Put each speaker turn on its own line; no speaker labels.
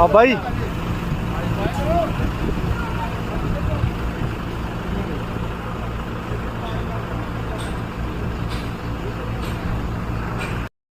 Baba ji